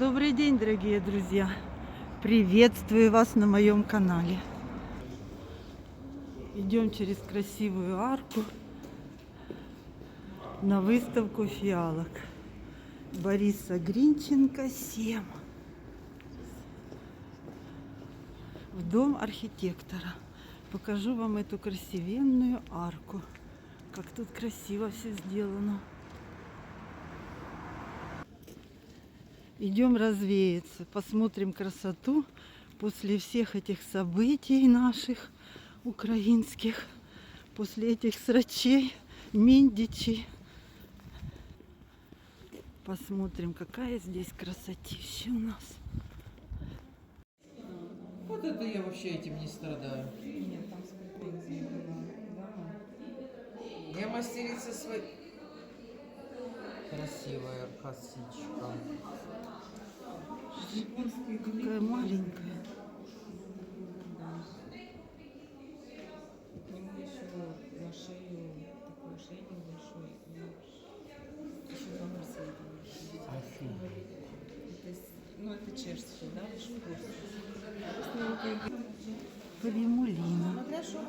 Добрый день, дорогие друзья! Приветствую вас на моем канале. Идем через красивую арку на выставку фиалок. Бориса Гринченко 7. В дом архитектора. Покажу вам эту красивенную арку. Как тут красиво все сделано. Идем развеяться, посмотрим красоту после всех этих событий наших украинских, после этих срачей, миндичей. Посмотрим, какая здесь красотища у нас. Вот это я вообще этим не страдаю. Нет, там с. Я мастерица свой... Красивая косичка. Какая маленькая. К нему еще на шею такой ошейник большой. Еще Мерседеса. Офигеть. Это Ну, это чешский, да, шкурс. Примулина. Смотря что.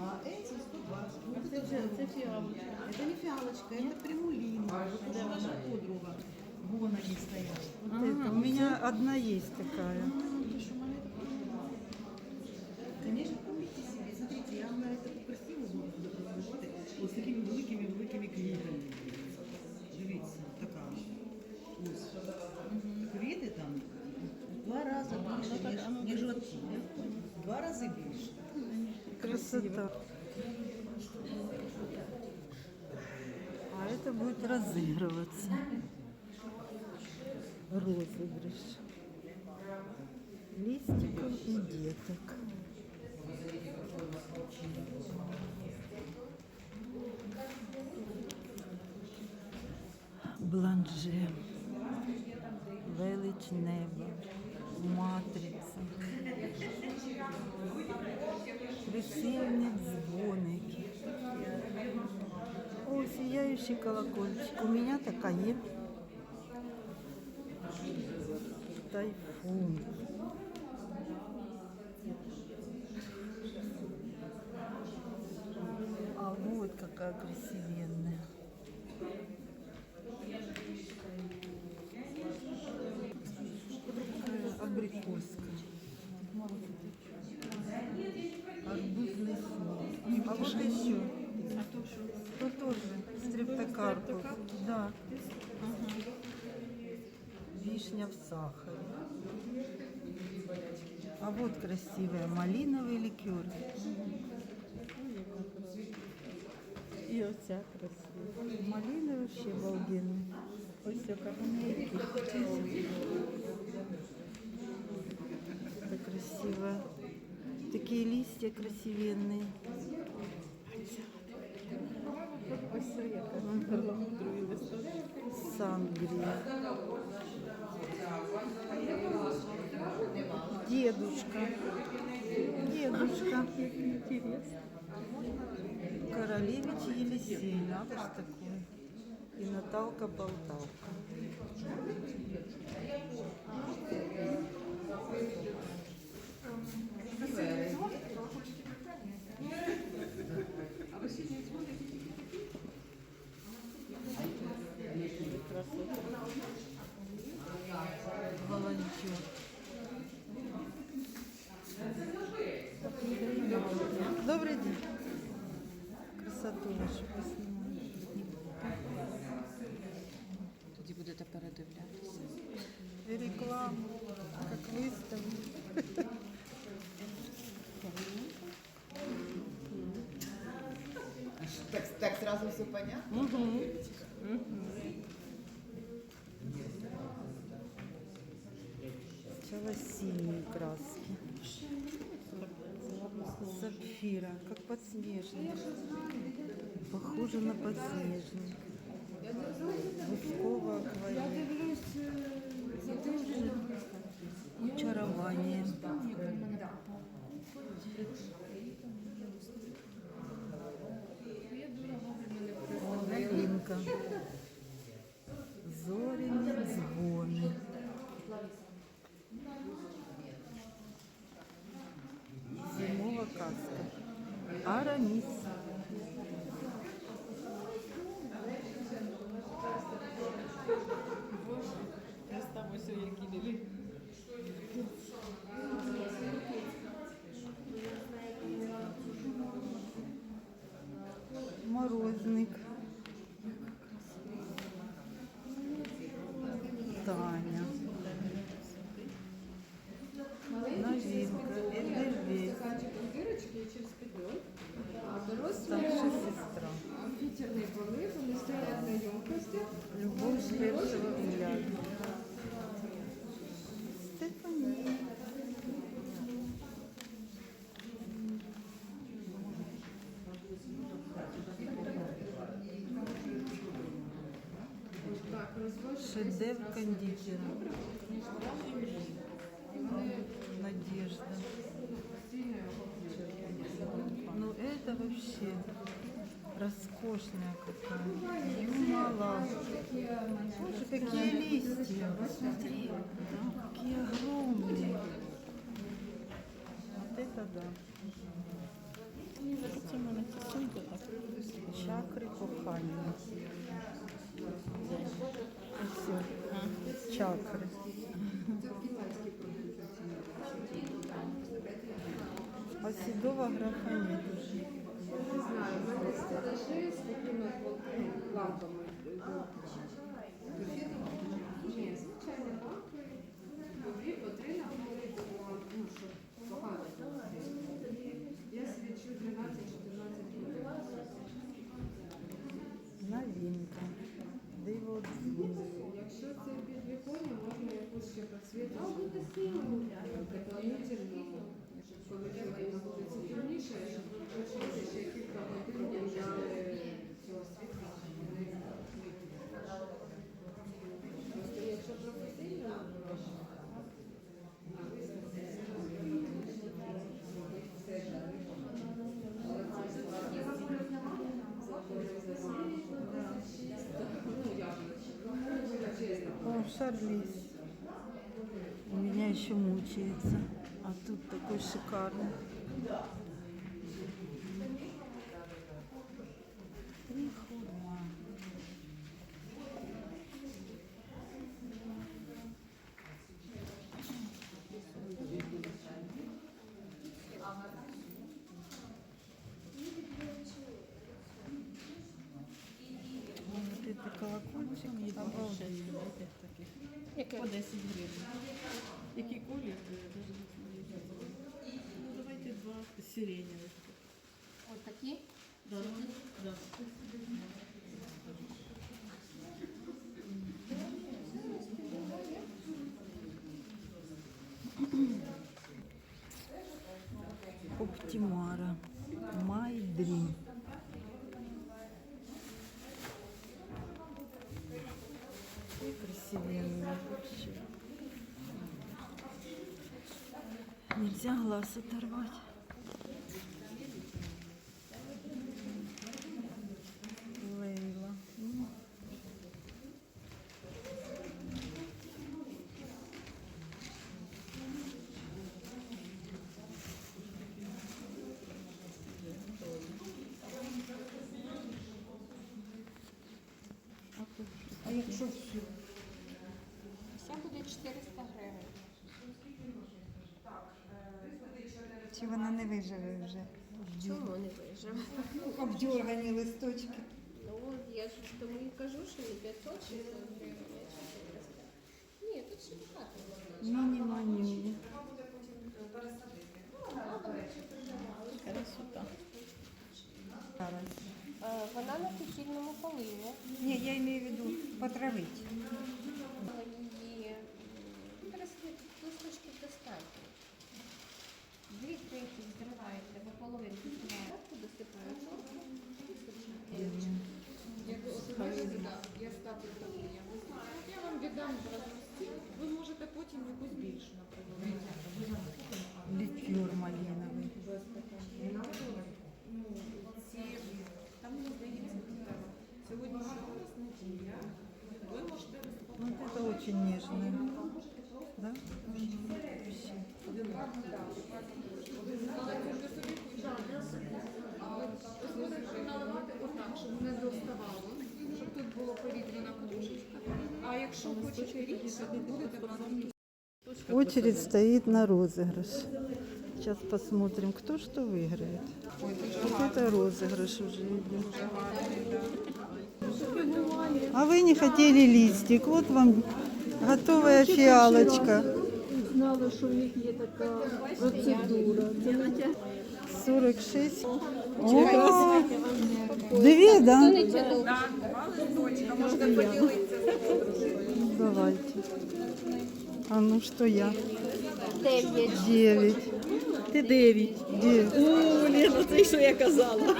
А эти 120. Вот это, это не фиалочка, это примулина. Вот уже наша подруга. Вон они стоят. Вот это. У меня одна есть такая. Конечно, купите себе. Смотрите, я на это красиво буду продавати. Ось такими великими великими квітами. Дивіться, така. Ось. Квіти там в два рази більше, ніж, ніж от. В два рази більше. Красота. А это будет разыгрываться. Розыгрыш. Листиков и деток. Бланже. Велич неба. Матриця. Красиві дзвоники. О, сияющий колокольчик. У меня такая. Тайфун. А вот какая красивенная. В сахаре. А вот красивая малиновый ликер. И оця красива. Малина вообще обалденный. Ось яка. Это красиво. Такие листья красивенные. Ось яка. Перламутрові. Сангрия. Дедушка. Дедушка. Інтересно. Королевич Елисей. Надо ж такое. И Наталка Болталка. Волонтер. Добрый день. Красоту вашу поснимаю. Тоді будете передивлятися. И рекламу, как выставку. Так, так сразу все понятно? Сначала синие краски. Сапфира, как подснежник. Похоже на подснежник. Бускова акварель. Очарование. Морозник. Розводять. Шедевр кондитера. Надежда. Ну это вообще роскошная какая. Юмала. Боже, какие листья. Посмотри. Да, какие огромные. Вот это да. Чакры кохання. всі чакри. Осідова графаніт. Не знаю, в мене стелажі з такими лампами. Ні, звичайні лампи. Потрібно були, ну, щоб. Я свічу 12-14 років. Новинка. Диво дзвін. Якщо це підвіконня, можна якусь ще підсвіточку дополнительно, коли треба на вулиці темніше, щоб включити ще кілька годин Шарлиз. У меня еще мучается. А тут такой шикарный. Три хурма. Вот это колокольчик. Обалдеть. По 10 гривень. Який колір? Ну, давайте два сиреневых. Ось такі. Да, да. Оптимара. My Dream. И красивенная вообще. Нельзя глаз оторвать. Лейла. М. А якщо? Все вона не виживе вже? Чому не вижив? Обдьоргані листочки. Ну, я ж тому і кажу, що не 500 600 гривень, Ні, тут ще багато можна. Мини-манюни. Красота. Е, Вона на суцільному полині. Ні, я маю в виду потравити. Я ставлю вам віддам ви можете потім якусь більшу, наприклад. Лікюр маліновий. Там не здається, сьогодні у нас неділя, ви можете Вот это очень нежное. Да? А от, ви можете наливати отак, щоб не доставало було повітряна подушечка. А якщо хочете рідше, то будете брати Очередь стоит на розыгрыш. Сейчас посмотрим, кто что выиграет. Вот это розыгрыш уже идет. А вы не хотели листик? Вот вам готовая фиалочка. Знала, що в них є така процедура. Це Натя 46. О, две, да? Давайте. А ну что я? Дев'ять. Девять. ти дев'ять. Девять. О, Лена, це що я казала.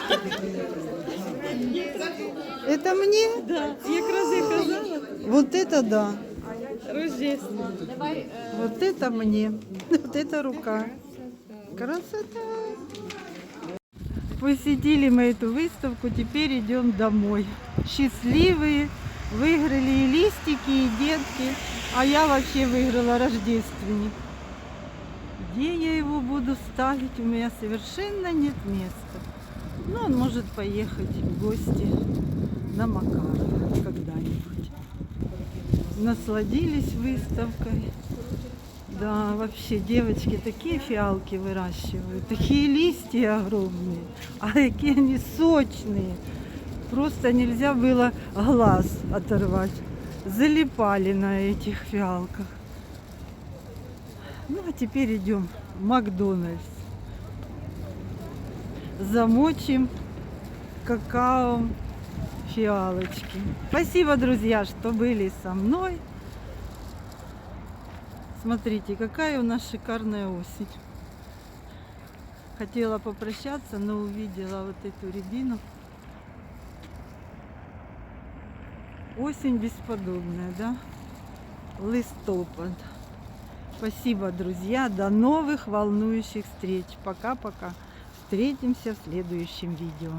Это мне? Да, якраз я казала. Вот это да. Рождество. Вот это мне. Вот это рука. Красота. Посетили мы эту выставку, теперь идем домой. Счастливые, выиграли и листики, и детки. А я вообще выиграла рождественник. Где я его буду ставить? У меня совершенно нет места. Ну, он может поехать в гости на Макарова когда-нибудь. Насладились выставкой. Да, вообще девочки такие фиалки выращивают, такие листья огромные, а какие они сочные. Просто нельзя было глаз оторвать. Залипали на этих фиалках. Ну а теперь идем в Макдональдс. Замочим какао фиалочки. Спасибо, друзья, что были со мной. Смотрите, какая у нас шикарная осень. Хотела попрощаться, но увидела вот эту рябину. Осень бесподобная, да? Листопад. Спасибо, друзья. До новых волнующих встреч. Пока-пока. Встретимся в следующем видео.